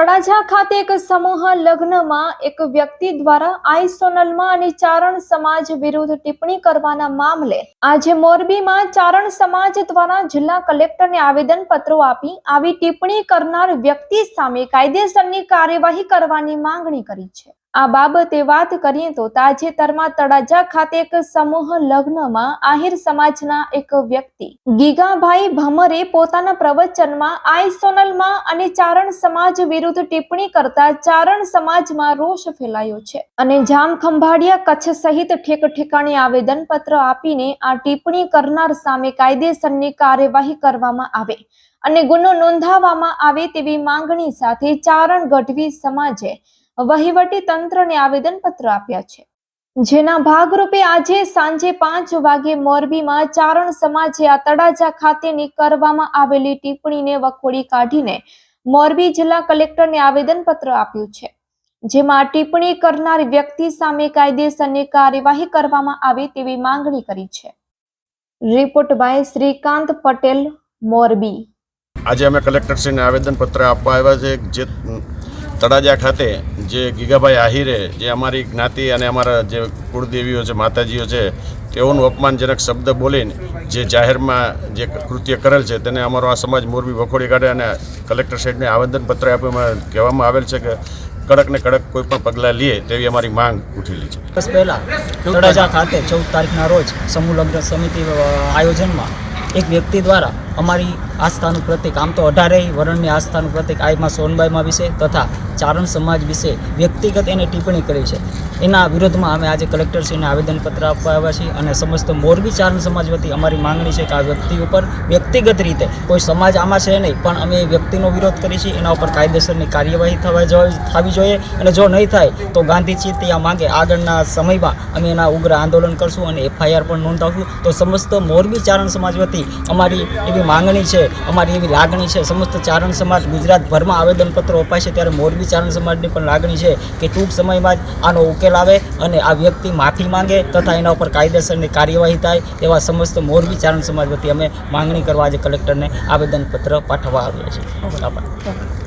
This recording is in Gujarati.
તળાજા ખાતે એક સમૂહ લગ્નમાં એક વ્યક્તિ દ્વારા આઈસોનલમાં અને ચારણ સમાજ વિરુદ્ધ ટિપ્પણી કરવાના મામલે આજે મોરબીમાં ચારણ સમાજ દ્વારા જિલ્લા કલેક્ટરને આવેદન પત્રો આપી આવી ટિપ્પણી કરનાર વ્યક્તિ સામે કાયદેસરની કાર્યવાહી કરવાની માંગણી કરી છે. આ બાબતે વાત કરીએ તો તાજેતરમાં તળાજા ખાતે એક સમૂહ લગ્નમાં આહિર સમાજના એક વ્યક્તિ ગીગાભાઈ ભમરે પોતાના પ્રવચનમાં આઈસોનલમાં અને ચારણ સમાજ વિરુદ્ધ ટિપ્પણી કરતા ચારણ સમાજમાં રોષ ફેલાયો છે અને જામ ખંભાળિયા કચ્છ સહિત ઠેક ઠેકાણે આવેદન પત્ર આપીને આ ટિપ્પણી કરનાર સામે કાયદેસરની કાર્યવાહી કરવામાં આવે અને ગુનો નોંધાવવામાં આવે તેવી માંગણી સાથે ચારણ ગઢવી સમાજે વહીવટી તંત્રને આવેદન પત્ર આપ્યા છે. જેના ભાગરૂપે આજે સાંજે પાંચ વાગે મોરબીમાં ચારણ સમાજે આ તળાજા ખાતેની કરવામાં આવેલી ટિપ્પણીને વખોડી કાઢીને મોરબી જિલ્લા કલેક્ટરને આવેદન પત્ર આપ્યું છે. જેમાં ટિપ્પણી કરનાર વ્યક્તિ સામે કાયદેસરની કાર્યવાહી કરવામાં આવે તેવી માંગણી કરી છે. Report by Shrikant Patel, Morbi. આજે અમે કલેક્ટરશ્રીને આવેદનપત્ર આપવા આવ્યા છે જે તળાજા ખાતે જે ગીગાભાઈ આહિરે, જે અમારી જ્ઞાતિ અને અમારા જે કુળદેવીઓ છે, માતાજીઓ છે, તેઓનું અપમાનજનક શબ્દ બોલીને જે જાહેરમાં જે કૃત્ય કરેલ છે, તેને અમારો આ સમાજ મોરબી વખોડી કાઢે અને કલેક્ટર સાહેબને આવેદનપત્ર આપવામાં કહેવામાં આવેલ છે કે કડક ને કડક કોઈ પણ પગલાં લે તેવી અમારી માંગ ઉઠેલી છે. બસ પહેલાં તળાજા ખાતે ચૌદ તારીખના રોજ સમૂહ લગ્ન સમિતિ આયોજનમાં એક વ્યક્તિ દ્વારા અમારી આસ્થાનું પ્રતિક, આમ તો અઢારે વર્ણની આસ્થાનું પ્રતિક આઈમાં સોનબાઈમાં વિશે તથા ચારણ સમાજ વિશે વ્યક્તિગત એને ટિપ્પણી કરી છે. એના વિરોધમાં અમે આજે કલેક્ટરશ્રીને આવેદનપત્ર આપવા આવ્યા છીએ અને સમસ્ત મોરબી ચારણ સમાજ વતી અમારી માંગણી છે કે આ વ્યક્તિ ઉપર વ્યક્તિગત રીતે કોઈ સમાજ આમાં છે નહીં, પણ અમે એ વ્યક્તિનો વિરોધ કરીએ છીએ. એના ઉપર કાયદેસરની કાર્યવાહી થવા થવી જોઈએ અને જો નહીં થાય, તો ગાંધી ચિત્તિયા માંગે. આગળના સમયમાં અમે એના ઉગ્ર આંદોલન કરશું અને એફઆઈઆર પણ નોંધાવશું. તો સમસ્ત મોરબી ચારણ સમાજ વતી અમારી એવી માંગણી છે અમારી એવી લાગણી છે. સમસ્ત ચારણ સમાજ ગુજરાતભરમાં આવેદનપત્રો અપાય છે ત્યારે મોરબી ચારણ સમાજની પણ લાગણી છે કે ટૂંક સમયમાં જ આનો ઉકેલ આવે અને આ વ્યક્તિ માફી માંગે તથા એના ઉપર કાયદેસરની કાર્યવાહી થાય એવા સમસ્ત મોરબી ચારણ સમાજ વતી અમે માંગણી કરવા આજે કલેક્ટરને આવેદનપત્ર પાઠવવા આવ્યા છીએ. આભાર.